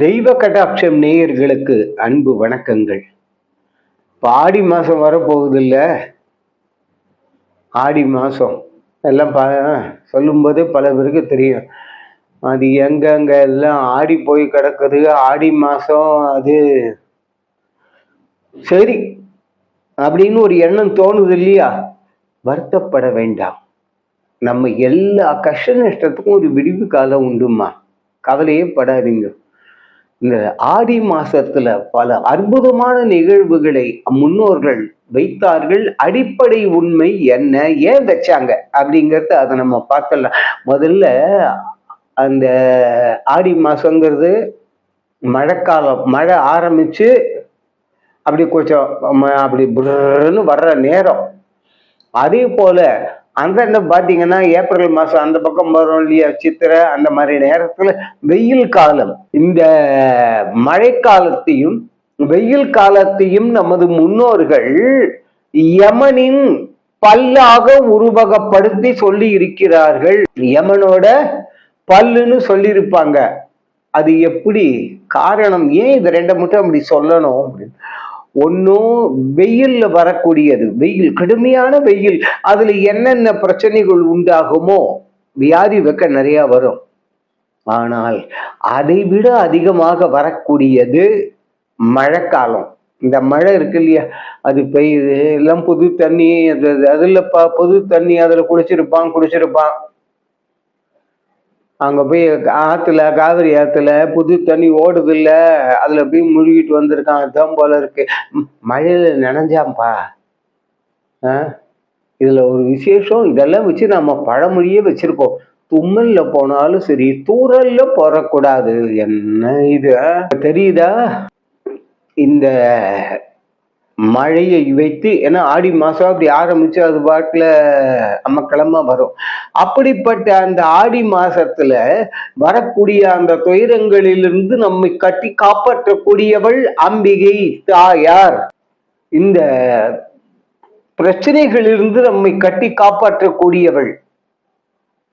தெய்வ கடாட்சம் நேயர்களுக்கு அன்பு வணக்கங்கள். இப்போ ஆடி மாதம் வரப்போகுதில்ல? ஆடி மாதம் எல்லாம் ப சொல்லும்போது பல பேருக்கு தெரியும். அது எங்கெங்க எல்லாம் ஆடி போய் கிடக்குது. ஆடி மாதம் அது சரி அப்படின்னு ஒரு எண்ணம் தோணுது இல்லையா? வருத்தப்பட வேண்டாம். நம்ம எல்லா கஷ்ட நஷ்டத்துக்கும் ஒரு விடிவு காலம் உண்டுமா? கவலையே படாதீங்க. இந்த ஆடி மாசத்துல பல அற்புதமான நிகழ்வுகளை முன்னோர்கள் வைத்தார்கள். அடிப்படை உண்மை என்ன? ஏன் வச்சாங்க? அப்படிங்கறத அதை நம்ம பார்க்கலாம் முதல்ல அந்த ஆடி மாசங்கிறது மழைக்காலம் மழை ஆரம்பிச்சு அப்படி கொஞ்சம் அப்படி புர்ன்னு வர்ற நேரம். அதே போல அந்த பாத்தீங்கன்னா ஏப்ரல் மாசம் அந்த பக்கம் வரும் இல்லையா சித்திரை அந்த மாதிரி நேரத்துல வெயில் காலம். இந்த மழைக்காலத்தையும் வெயில் காலத்தையும் நமது முன்னோர்கள் யமனின் பல்லாக உருவகப்படுத்தி சொல்லி இருக்கிறார்கள். யமனோட பல்லுன்னு சொல்லியிருப்பாங்க. அது எப்படி காரணம்? ஏன் இது ரெண்டை மட்டும் அப்படி சொல்லணும் அப்படின்னு? ஒன்றும் வெயில்ல வரக்கூடியது. வெயில் கடுமையான வெயில். அதுல என்னென்ன பிரச்சனைகள் உண்டாகுமோ வியாதி வெக்க நிறைய வரும். ஆனால் அதை விட அதிகமாக வரக்கூடியது மழைக்காலம். இந்த மழை இருக்கு இல்லையா? அது பெய்யுது எல்லாம் புது தண்ணி அது அதுல ப புது தண்ணி அதுல குடிச்சிருப்பான் குடிச்சிருப்பான் அங்க போய் ஆத்துல காவிரி ஆத்துல புது தண்ணி ஓடுது இல்ல அதுல போய் முழுகிட்டு வந்திருக்கான் அதான் போல இருக்கு. ம், மழையில நனைஞ்சாம்பா ஆ? இதுல ஒரு விசேஷம். இதெல்லாம் வச்சு நம்ம பழமொழியே வச்சிருக்கோம் தும்மல்ல போனாலும் சரி தூரல்ல போறக்கூடாது. என்ன இது தெரியுதா? இந்த மழையை வைத்து ஏன்னா ஆடி மாசம் அப்படி ஆரம்பிச்சு அது பாட்டுல அம்மக்கிழமை வரும். அப்படிப்பட்ட அந்த ஆடி மாசத்துல வரக்கூடிய அந்த துயரங்களிலிருந்து நம்மை கட்டி காப்பாற்றக்கூடியவள் அம்பிகை தாயார். இந்த பிரச்சனைகளிலிருந்து நம்மை கட்டி காப்பாற்றக்கூடியவள்.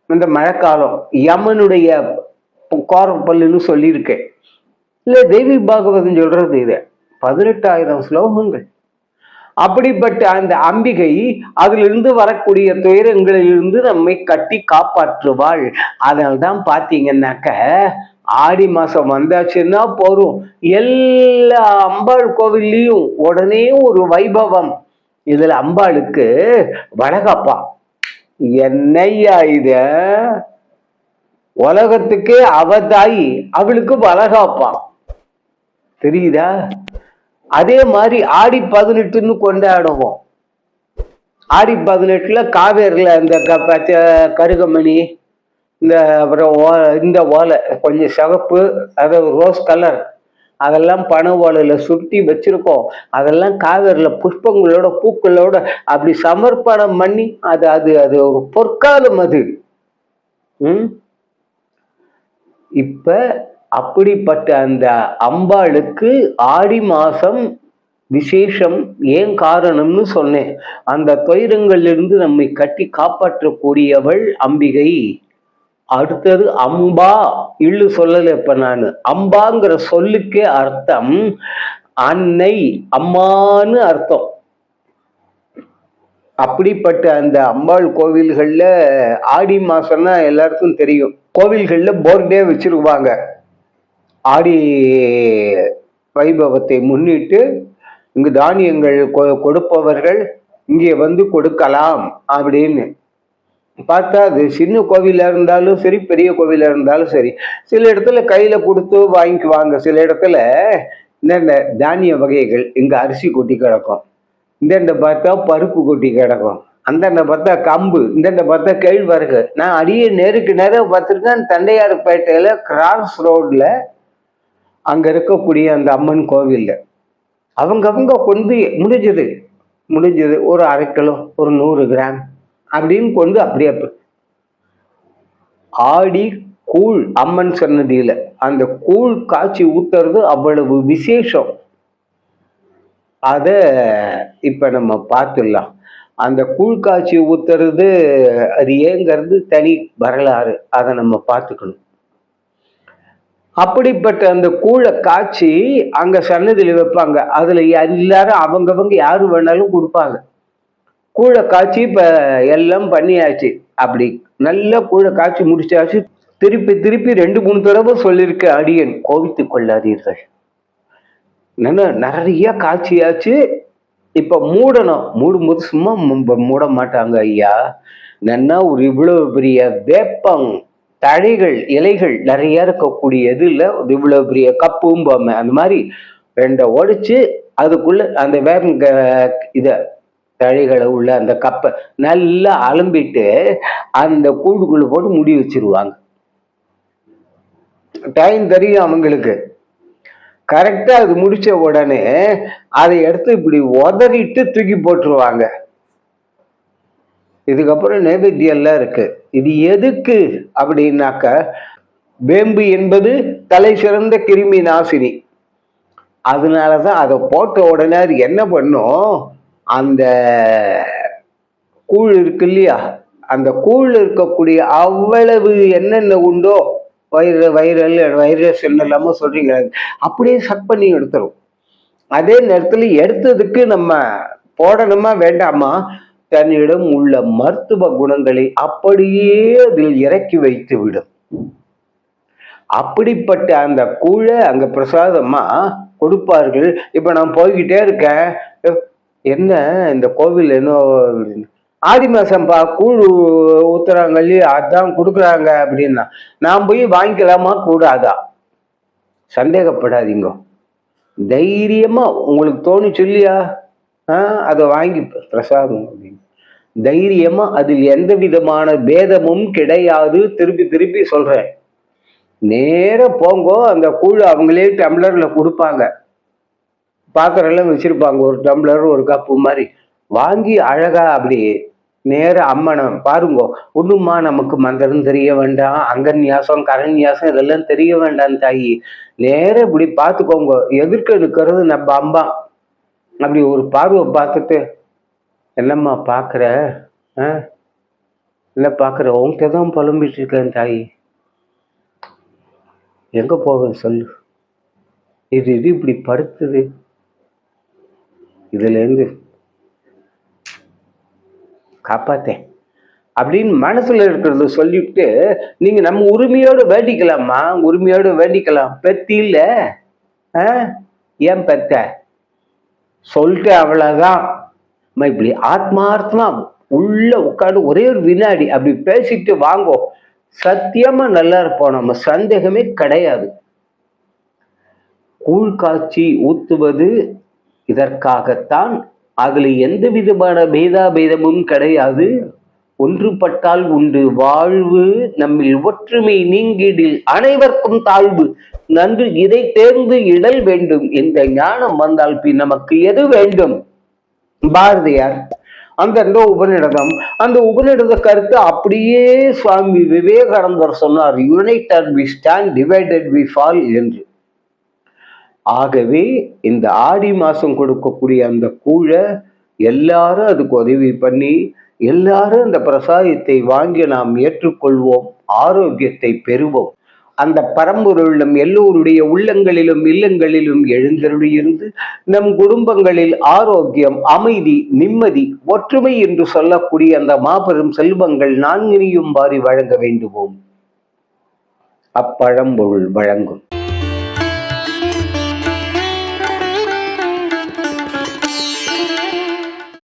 இந்த மழைக்காலம் யமனுடைய கோரப்பல்லுன்னு சொல்லியிருக்கேன். இல்ல தேவி பாகவதம் சொல்றது இதை. பதினெட்டாயிரம் ஸ்லோகங்கள். அப்படிப்பட்ட அந்த அம்பிகை அதிலிருந்து வரக்கூடிய துயரங்களிலிருந்து நம்மை கட்டி காப்பாற்றுவாள். அதனால்தான் பார்த்தீங்கன்னாக்க ஆடி மாசம் வந்தாச்சுன்னா போறோம் எல்லா அம்பாள் கோவில்லையும் உடனே ஒரு வைபவம். இதுல அம்பாளுக்கு வளகாப்பா என்னையா இத? உலகத்துக்கே அவ தாய் அவளுக்கு வளகாப்பா. தெரியுதா? அதே மாதிரி ஆடி பதினெட்டுன்னு கொண்டாடுவோம். ஆடி பதினெட்டுல காவேரியில் இந்த க- கருகமணி இந்த அப்புறம் ஓ- இந்த ஓலை கொஞ்சம் சிவப்பு அது ரோஸ் கலர் அதெல்லாம் பனை ஓலையில் சுட்டி வச்சுருக்கோம். அதெல்லாம் காவேரியில் புஷ்பங்களோட பூக்களோட அப்படி சமர்ப்பணம் பண்ணி அது அது அது ஒரு பொற்காலம் அது. ம்? இப்போ அப்படிப்பட்ட அந்த அம்பாளுக்கு ஆடி மாசம் விசேஷம் ஏன் காரணம்னு சொன்னேன். அந்த துயரங்களிலிருந்து நம்மை கட்டி காப்பாற்றக்கூடியவள் அம்பிகை. அடுத்தது அம்பா இல்லு சொல்லல இப்ப நான். அம்பாங்கிற சொல்லுக்கே அர்த்தம் அன்னை அம்மான்னு அர்த்தம். அப்படிப்பட்ட அந்த அம்பாள் கோவில்கள்ல ஆடி மாசம்னா எல்லாருக்கும் தெரியும். கோவில்கள்ல போர்டே வச்சிருவாங்க. ஆடி வைபவத்தை முன்னிட்டு இங்கு தானியங்கள் கொ- கொடுப்பவர்கள் இங்கே வந்து கொடுக்கலாம் அப்படின்னு. பார்த்தா அது சின்ன கோவிலா இருந்தாலும் சரி பெரிய கோவிலா இருந்தாலும் சரி. சில இடத்துல கையில கொடுத்து வாங்கிக்குவாங்க. சில இடத்துல இந்த தானிய வகைகள் இங்க அரிசி கொட்டி கிடக்கும். இந்தண்ட பார்த்தா பருப்பு கொட்டி கிடக்கும். அந்தண்ட பார்த்தா கம்பு இந்தண்ட பார்த்தா கேழ்வரகு. நான் அடியே நேருக்கு நேரம் பார்த்துருக்கேன். தண்டையார்பேட்டையில கிராஸ் ரோட்ல அங்கே இருக்கக்கூடிய அந்த அம்மன் கோவிலில். அவங்க அவங்க கொண்டு முடிஞ்சது. முடிஞ்சது ஒரு அரை கிலோ ஒரு நூறு கிராம் அப்படின்னு கொண்டு அப்படியே ஆடி கூழ் அம்மன் சன்னதியில். அந்த கூழ் காய்ச்சி ஊத்துறது அவ்வளவு விசேஷம். அதை இப்போ நம்ம பார்த்துடலாம். அந்த கூழ் காய்ச்சி ஊத்துறது அது ஏங்கிறது தனி வரலாறு. அதை நம்ம பார்த்துக்கணும். அப்படிப்பட்ட அந்த கூழை காய்ச்சி அங்க சன்னதியில் வைப்பாங்க. அதுல எல்லாரும் அவங்கவங்க யாரு வேணாலும் கொடுப்பாங்க. கூழை காய்ச்சி இப்ப எல்லாம் பண்ணியாச்சு. அப்படி நல்லா கூழை காய்ச்சி முடிச்சாச்சு. திருப்பி திருப்பி ரெண்டு மூணு தடவை சொல்லியிருக்க அடியன் கோவித்துக் கொள்ளாதீர்கள். என்ன நிறைய காய்ச்சியாச்சு. இப்ப மூடணும். மூடும்போது சும்மா மூட மாட்டாங்க ஐயா. நன்னா ஒரு இவ்வளவு பெரிய வேப்பம். தழைகள் இலைகள் நிறைய இருக்கக்கூடிய இல்லை இவ்வளோ இவ்வளவு பெரிய பொம்மை அந்த மாதிரி ரெண்டை உடைச்சு அதுக்குள்ள அந்த வேப்பம் க- இத தழைகளை உள்ள அந்த கப்பை நல்லா அலம்பிட்டு அந்த கூடுக்குள்ள போட்டு முடி வச்சிருவாங்க. டைம் தெரியும் அவங்களுக்கு. கரெக்டா அது முடிச்ச உடனே அதை எடுத்து இப்படி உதறிட்டு தூக்கி போட்டுருவாங்க. இதுக்கப்புறம் நைவேத்தியம் இருக்கு. இது எதுக்கு அப்படின்னாக்க வேம்பு என்பது தலை சிறந்த கிருமி நாசினி. அதனாலதான் அதை போட்ட உடனே அது என்ன பண்ணும்? அந்த கூழ் இருக்கு இல்லையா? அந்த கூழ் இருக்கக்கூடிய அவ்வளவு என்னென்ன உண்டோ வைர வைரல் வைரஸ் என்னெல்லாமோ சொல்றீங்க. அப்படியே சக் பண்ணி எடுத்துரும். அதே நேரத்துல எடுத்ததுக்கு நம்ம போடணுமா வேண்டாமா? தன்னிடம் உள்ள மருத்துவ குணங்களை அப்படியே அதில் இறக்கி வைத்து விடும். அப்படிப்பட்ட அந்த கூழை அங்க பிரசாதமா கொடுப்பார்கள். இப்ப நான் போய்கிட்டே இருக்கேன். என்ன இந்த கோவில் என்ன ஆடி மாசம்பா கூழ் ஊத்துறாங்க இல்லையா அதான் கொடுக்குறாங்க அப்படின்னா நான் போய் வாங்கிக்கலாமா கூடாதா? சந்தேகப்படாதீங்க. தைரியமா உங்களுக்கு தோணுச்சு இல்லையா? அதை வாங்கி பிரசாதம் அப்படின்னு. தைரியமா அதில் எந்த விதமான பேதமும் கிடையாது. திருப்பி திருப்பி சொல்றேன். நேர போங்கோ அந்த கூழ் அவங்களே டம்ளர்ல கொடுப்பாங்க. பாத்திரம்லாம் வச்சிருப்பாங்க ஒரு டம்ளர் ஒரு கப்பு மாதிரி. வாங்கி அழகா அப்படி நேர அம்மனை பாருங்க. ஒண்ணுமா நமக்கு மந்திரம் தெரிய வேண்டாம் அங்கன்யாசம் கரன்யாசம் இதெல்லாம் தெரிய வேண்டாம் தாயி. நேர இப்படி பார்த்துக்கோங்க. எதிர்க்க நிற்கிறது நம்ம அம்பான் அப்படி ஒரு பார்வை பார்த்துட்டு என்னம்மா பார்க்குற? ஆ? என்ன பார்க்குற? உன்கிட்ட தான் புலம்பிட்டு இருக்கேன் தாய். எங்கே போவேன் சொல்லு? இது இது இப்படி படுத்துது. இதுலேருந்து காப்பாத்தேன். அப்படின்னு மனசுல இருக்கிறத சொல்லிவிட்டு நீங்க நம்ம உரிமையோடு வேண்டிக்கலாமா உரிமையோடு வேண்டிக்கலாம். பெத்தி இல்லை. ஆ? ஏன் பெத்த? சொல்லிட்டு அவ்வளவுதான். இப்படி ஆத்மார்த்தமா உள்ள உட்காந்து ஒரே ஒரு வினாடி அப்படி பேசிட்டு வாங்கோ. சத்தியமா நல்லா இருப்போம் நம்ம சந்தேகமே கிடையாது. கூழ் காய்ச்சி ஊத்துவது இதற்காகத்தான். அதுல எந்த விதமான பேதாபேதமும் கிடையாது. ஒன்றுபட்டால் உண்டு. வாழ்வு நம்மில் ஒற்றுமை நீங்கிடில் அனைவருக்கும் தாழ்வு. நன்று இதை தேர்ந்து இடல் வேண்டும். இந்த ஞானம் வந்தால் பின் நமக்கு எது வேண்டும்? பாரதியார் அந்த உபநிடதம் அந்த உபநிடத கருத்து அப்படியே சுவாமி விவேகானந்தர் சொன்னார் united we stand divided we fall என்று. ஆகவே இந்த ஆடி மாசம் கொடுக்கக்கூடிய அந்த கூழை எல்லாரும் அதுக்கு உதவி பண்ணி எல்லாரும் அந்த பிரசாதத்தை வாங்கி நாம் ஏற்றுக்கொள்வோம் ஆரோக்கியத்தை பெறுவோம். அந்த பரம்பொருளும் எல்லோருடைய உள்ளங்களிலும் இல்லங்களிலும் எழுந்தருளியிருந்து நம் குடும்பங்களில் ஆரோக்கியம் அமைதி நிம்மதி ஒற்றுமை என்று சொல்லக்கூடிய அந்த மாபெரும் செல்வங்கள் நான்கினையும் வாரி வழங்க வேண்டுவோம். அப்பழம்பொருள் வழங்கும்.